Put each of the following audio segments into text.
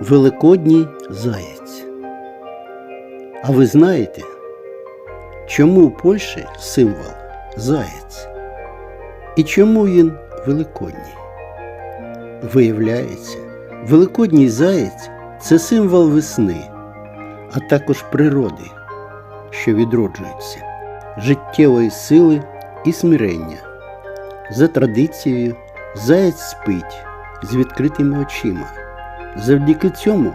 Великодній заєць. А ви знаєте, чому в Польщі символ заєць? І чому він великодній? Виявляється, великодній заєць це символ весни, а також природи, що відроджується, життєвої сили і смирення. За традицією, заєць спить з відкритими очима. Завдяки цьому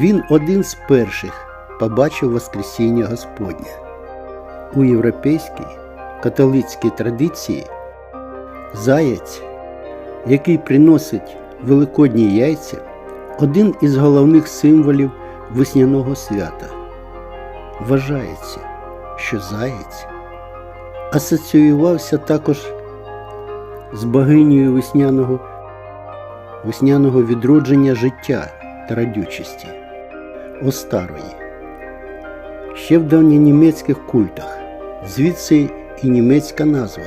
він один з перших побачив Воскресіння Господнє. У європейській католицькій традиції заєць, який приносить великодні яйця, один із головних символів весняного свята. Вважається, що заєць асоціювався також з богинею весняного весняного відродження життя та радючості Остарої. Ще в давньонімецьких культах, звідси і німецька назва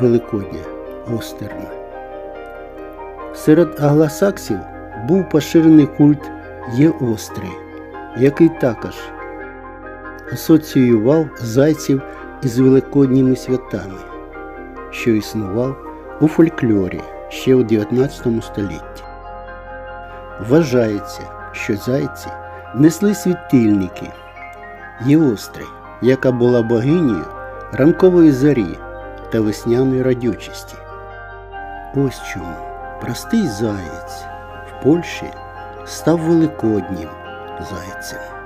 Великодня Остерна. Серед аглосаксів був поширений культ Єостри, який також асоціював зайців із великодніми святами, що існував у фольклорі ще у 19 столітті. Вважається, що зайці несли світильники Єостри, яка була богинею ранкової зорі та весняної радючості. Ось чому простий заєць в Польщі став великоднім зайцем.